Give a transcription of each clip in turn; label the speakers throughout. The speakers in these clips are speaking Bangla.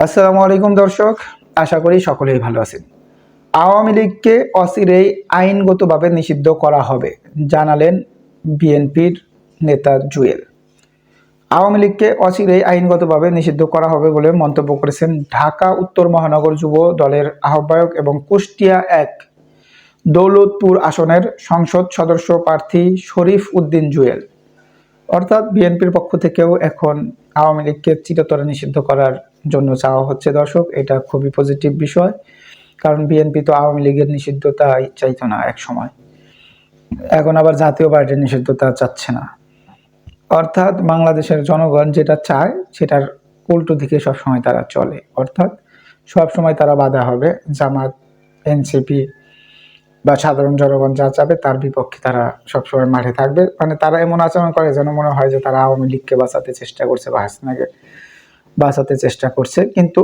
Speaker 1: আসসালামু আলাইকুম দর্শক, আশা করি সকলেই ভালো আছেন। আওয়ামী লীগকে অচিরেই আইনগতভাবে নিষিদ্ধ করা হবে, জানালেন বিএনপির নেতা জুয়েল। আওয়ামী লীগকে অচিরেই আইনগতভাবে নিষিদ্ধ করা হবে বলে মন্তব্য করেছেন ঢাকা, উত্তর মহানগর যুব দলের আহ্বায়ক এবং কুষ্টিয়া এক দৌলতপুর আসনের সংসদ সদস্য প্রার্থী শরীফ উদ্দিন জুয়েল। অর্থাৎ বিএনপির পক্ষ থেকেও এখন আওয়ামী লীগকে চিরতরে নিষিদ্ধ করার জন্য চাওয়া হচ্ছে দর্শক, এটা খুবই পজিটিভ বিষয়। কারণ বিএনপি তো আওয়ামী লীগের নিষিদ্ধতা চাইতো না এক সময় এখন আবার জাতীয় পার্টির নিষিদ্ধতা চাচ্ছে না। অর্থাৎ বাংলাদেশের জনগণ যেটা চায়, সেটার উল্টো দিকে সবসময় তারা চলে। অর্থাৎ সবসময় তারা বাধা হবে। জামাত এনসিপি বা সাধারণ জনগণ যা চাবে, তার বিপক্ষে তারা সবসময় মাঠে থাকবে। মানে তারা এমন আচরণ করে যেন মনে হয় যে তারা আওয়ামী লীগকে বাঁচাতে চেষ্টা করছে বা হাসিনাকে। বাঁচাতে চেষ্টা করছে। কিন্তু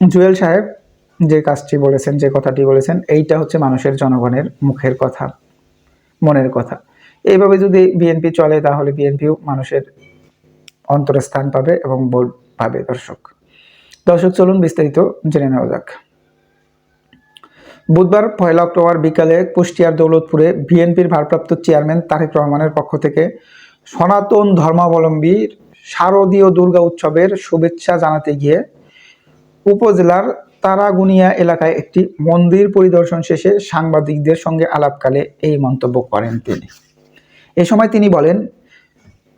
Speaker 1: জুয়েল সাহেব যে কাজটি বলেছেন, যে কথাটি বলেছেন, এইটা হচ্ছে মানুষের জনগণের মুখের কথা, মনের কথা। এইভাবে যদি বিএনপি চলে, তাহলে বিএনপিও মানুষের অন্তরে স্থান পাবে এবং ভোট পাবে, দর্শক। দর্শক, চলুন বিস্তারিত জেনে নেওয়া যাক। বুধবার পয়লা অক্টোবর বিকালে কুষ্টিয়ার দৌলতপুরে বিএনপির ভারপ্রাপ্ত চেয়ারম্যান তারেক রহমানের পক্ষ থেকে সনাতন ধর্মাবলম্বীর শারদীয় দুর্গা উৎসবের শুভেচ্ছা জানাতে গিয়ে উপজেলার তারাগুনিয়া এলাকায় একটি মন্দির পরিদর্শন শেষে সাংবাদিকদের সঙ্গে আলাপকালে এই মন্তব্য করেন তিনি। এ সময় তিনি বলেন,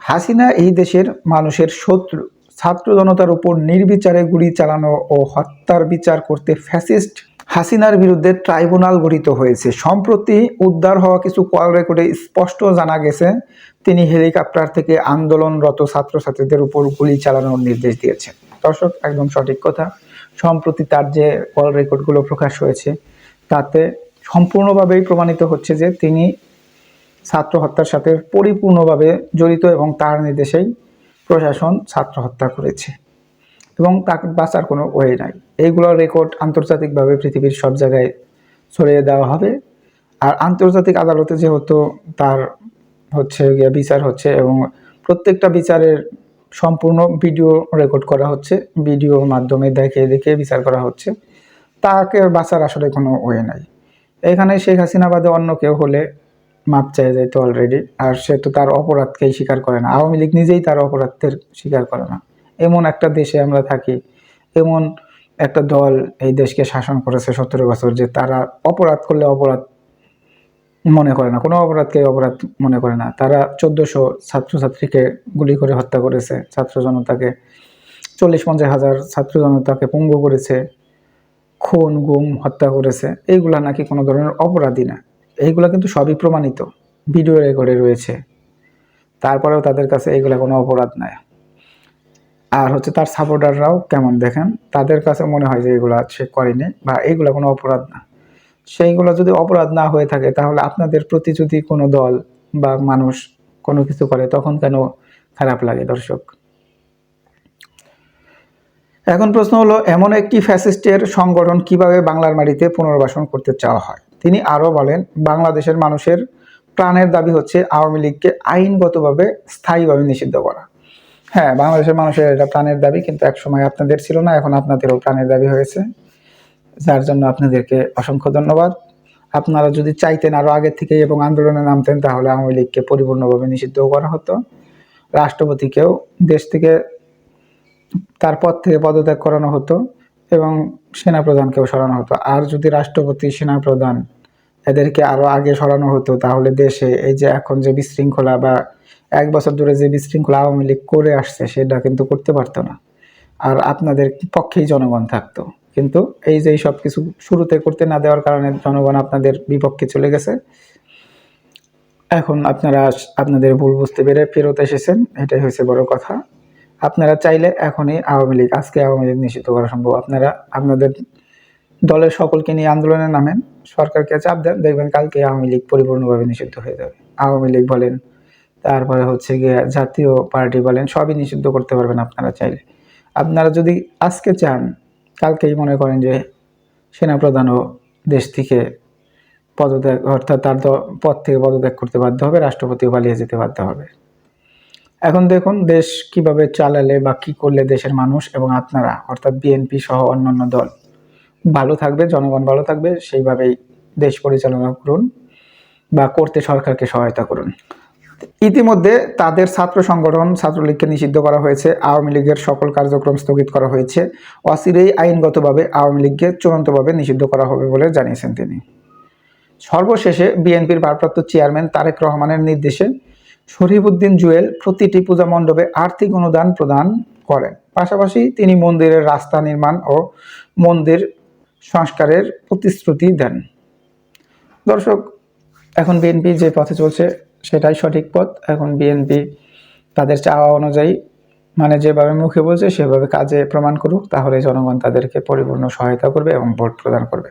Speaker 1: হাসিনা এই দেশের মানুষের শত্রু, ছাত্র জনতার উপর নির্বিচারে গুলি চালানো ও হত্যার বিচার করতে ফ্যাসিস্ট হাসিনার বিরুদ্ধে ট্রাইব্যুনাল গঠিত হয়েছে। সম্প্রতি উদ্ধার হওয়া কিছু কল রেকর্ডে স্পষ্ট জানা গেছে, তিনি হেলিকপ্টার থেকে আন্দোলনরত ছাত্রছাত্রীদের উপর গুলি চালানোর নির্দেশ দিয়েছেন। দর্শক, একদম সঠিক কথা। সম্প্রতি তার যে কল রেকর্ডগুলো প্রকাশ হয়েছে, তাতে সম্পূর্ণভাবেই প্রমাণিত হচ্ছে যে তিনি ছাত্র হত্যার সাথে পরিপূর্ণভাবে জড়িত এবং তার নির্দেশেই প্রশাসন ছাত্র হত্যা করেছে। এবং তাকে বাঁচার কোনো ওয়ে নাই। এইগুলোর রেকর্ড আন্তর্জাতিকভাবে পৃথিবীর সব জায়গায় ছড়িয়ে দেওয়া হবে। আর আন্তর্জাতিক আদালতে যেহেতু তার হচ্ছে গিয়ে বিচার হচ্ছে এবং প্রত্যেকটা বিচারের সম্পূর্ণ ভিডিও রেকর্ড করা হচ্ছে ভিডিওর মাধ্যমে দেখে দেখে বিচার করা হচ্ছে, তাকে বাঁচার আসলে কোনো ওয়ে নাই। এখানে শেখ হাসিনা বাদে অন্য কেউ হলে মাপ চেয়ে যাইতো অলরেডি আর সে তো তার অপরাধকেই স্বীকার করে না। আওয়ামী লীগ নিজেই তার অপরাধের স্বীকার করে না। এমন একটা দেশে আমরা থাকি, এমন একটা দল এই দেশকে শাসন করেছে সতেরো বছর যে তারা অপরাধ করলে অপরাধ মনে করে না, কোনো অপরাধকে অপরাধ মনে করে না। তারা চোদ্দশো ছাত্রছাত্রীকে গুলি করে হত্যা করেছে, ছাত্র জনতাকে চল্লিশ পঞ্চাশ হাজার ছাত্র জনতাকে পঙ্গু করেছে, খুন, গুম, হত্যা করেছে। এইগুলা নাকি কোনো ধরনের অপরাধী না। এইগুলা কিন্তু সবই প্রমাণিত, ভিডিও রেকর্ডে রয়েছে। তারপরেও তাদের কাছে এইগুলা কোনো অপরাধ নাই। আর হচ্ছে তার সাপোর্টাররাও কেমন দেখেন? তাদের কাছে মনে হয় যে এগুলা সে করেনি বা এইগুলা কোনো অপরাধ না। সেইগুলো যদি অপরাধ না হয়ে থাকে, তাহলে আপনাদের প্রতি যদি কোনো দল বা মানুষ কোনো কিছু করে, তখন কেন খারাপ লাগে দর্শক? এখন প্রশ্ন হলো, এমন একটি ফ্যাসিস্টের সংগঠন কীভাবে বাংলার মাটিতে পুনর্বাসন করতে চাওয়া হয়? তিনি আরও বলেন, বাংলাদেশের মানুষের প্রাণের দাবি হচ্ছে আওয়ামী লীগকে আইনগতভাবে স্থায়ীভাবে নিষিদ্ধ করা। হ্যাঁ বাংলাদেশের মানুষের এটা প্রাণের দাবি, কিন্তু একসময় আপনাদের ছিল না, এখন আপনাদেরও প্রাণের দাবি হয়েছে। যার জন্য আপনাদেরকে অসংখ্য ধন্যবাদ। আপনারা যদি চাইতেন আরও আগে থেকে এবং আন্দোলনে নামতেন, তাহলে আওয়ামী লীগকে পরিপূর্ণভাবে নিষিদ্ধ করা হতো। রাষ্ট্রপতিকেও দেশ থেকে, তার পদ থেকে পদত্যাগ করানো হতো এবং সেনাপ্রধানকেও সরানো হতো। আর যদি রাষ্ট্রপতি সেনাপ্রধান এদেরকে আরও আগে সরানো হতো, তাহলে দেশে এই যে এখন যে বিশৃঙ্খলা বা এক বছর ধরে যে বিশৃঙ্খলা আওয়ামী লীগ করে আসছে, সেটা কিন্তু করতে পারতো না। আর আপনাদের পক্ষেই জনগণ থাকতো। কিন্তু এই যে সব কিছু শুরুতে করতে না দেওয়ার কারণে জনগণ আপনাদের বিপক্ষে চলে গেছে। এখন আপনারা আপনাদের ভুল বুঝতে পেরে ফেরত এসেছেন, এটাই হয়েছে বড় কথা। আপনারা চাইলে এখনই আওয়ামী লীগ, আজকে আওয়ামী লীগ নিষিদ্ধ করা সম্ভব। আপনারা, আপনাদের দলের সকলকে নিয়ে আন্দোলনে নামেন। সরকারকে চাপ দেন, দেখবেন কালকে আওয়ামী লীগ পরিপূর্ণভাবে নিষিদ্ধ হয়ে যাবে। আওয়ামী লীগ বলেন, তারপরে হচ্ছে গিয়ে জাতীয় পার্টি বলেন, সবই নিষিদ্ধ করতে পারবেন আপনারা চাইলে। আপনারা যদি আজকে চান, কালকেই মনে করেন যে সেনাপ্রধানও দেশ থেকে পদত্যাগ, অর্থাৎ তার পদ থেকে পদত্যাগ করতে বাধ্য হবে, রাষ্ট্রপতিও পালিয়ে যেতে বাধ্য হবে। এখন দেখুন দেশ কীভাবে চালালে বা কী করলে দেশের মানুষ এবং আপনারা, অর্থাৎ বিএনপি সহ অন্যান্য দল ভালো থাকবে, জনগণ ভালো থাকবে, সেইভাবেই দেশ পরিচালনা করুন বা করতে সরকারকে সহায়তা করুন। ইতিমধ্যে তাদের ছাত্র সংগঠন ছাত্রলীগকে নিষিদ্ধ করা হয়েছে, আওয়ামী লীগের সকল কার্যক্রম স্থগিত করা হয়েছে। অচিরেই আইনগতভাবে আওয়ামী লীগকে চূড়ান্তভাবে নিষিদ্ধ করা হবে বলে জানিয়েছেন তিনি। সর্বশেষে বিএনপির ভারপ্রাপ্ত চেয়ারম্যান তারেক রহমানের নির্দেশে শরীফুদ্দিন জুয়েল প্রতিটি পূজা মণ্ডপে আর্থিক অনুদান প্রদান করেন। পাশাপাশি তিনি মন্দিরের রাস্তা নির্মাণ ও মন্দির সংস্কারের প্রতিশ্রুতি দেন। দর্শক, এখন বিএনপি যে পথে চলছে সেটাই সঠিক পথ। এখন বিএনপি তাদের চাওয়া অনুযায়ী মানে যেভাবে মুখে বলছে সেভাবে কাজে প্রমাণ করুক, তাহলে জনগণ তাদেরকে পরিপূর্ণ সহায়তা করবে এবং ভোট প্রদান করবে।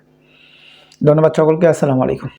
Speaker 1: ধন্যবাদ সকলকে, আসসালামু আলাইকুম।